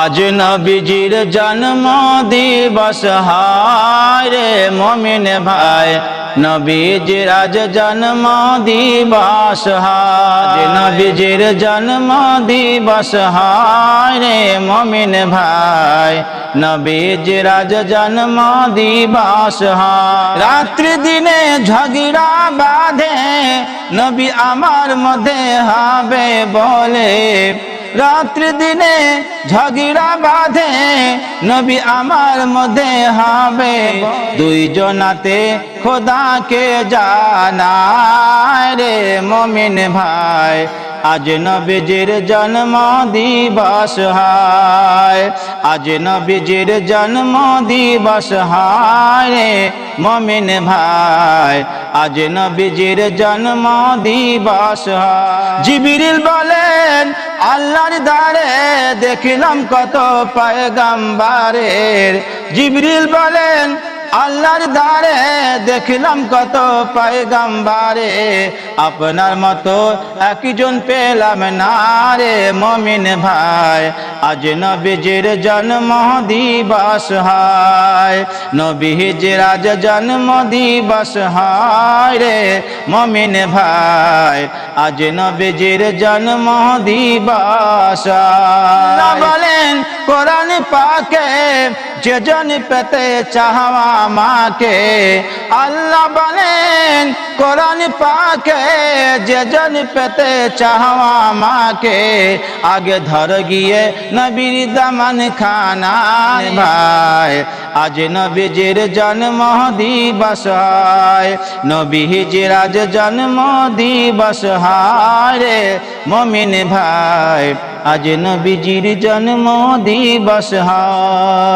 আজ নবীজির জন্ম দিবস, হায় রে মমিন ভাই। নবীজির আজ জন্ম দিবস, হায় নবীজির জন্ম দিবস, হায় রে মমিন ভাই। নবীজির আজ জন্ম দিবস, হায়। রাত্রি দিনে ঝগড়া বাঁধে, নবী আমার মধ্যে হবে বলে রাত্রি দিনে ঝগড়া বাঁধে, নবী আমার মধ্যে হবে। দুই জনাতে খোদাকে জানায় রে মমিন ভাই। আজ নবীজির জন্ম দিবস হায়। আজ নবীজির জন্ম দিবস হায় রে মমিন ভাই। আজ নবীজির জন্ম দিবস হায়। জিবিরিল বলেন আল্লাহর দ্বারে দেখিলাম কত পয়গাম্বারের। জিবরিল বলেন, আল্লাহর দ্বারে দেখিলাম কত পয়গাম্বারে। আপনার মতো একজন পেলাম না রে মমিন ভাই। আজ নবীজির জন্ম দিবস হায়। নবীজির আজ জন্ম দিবস হায় রে মমিন ভাই। আজ নবীজির জন্ম দিবাসা। বলেন কোরআন পাকে, যে জন পেতে চাহওয়া মাকে আল্লাহ বলেন, কোরআন পাকে, যে জন পেতে চাহওয়া মাকে আগে ধর গিয়ে নবীর দামান খানা ভাই, আজ নবীজির জন্ম দিবস হায়। নবীজির আজ জন্ম দিবস হায় রে, মমিন ভাই। আজ নবীজির জন্ম দিবস হায়।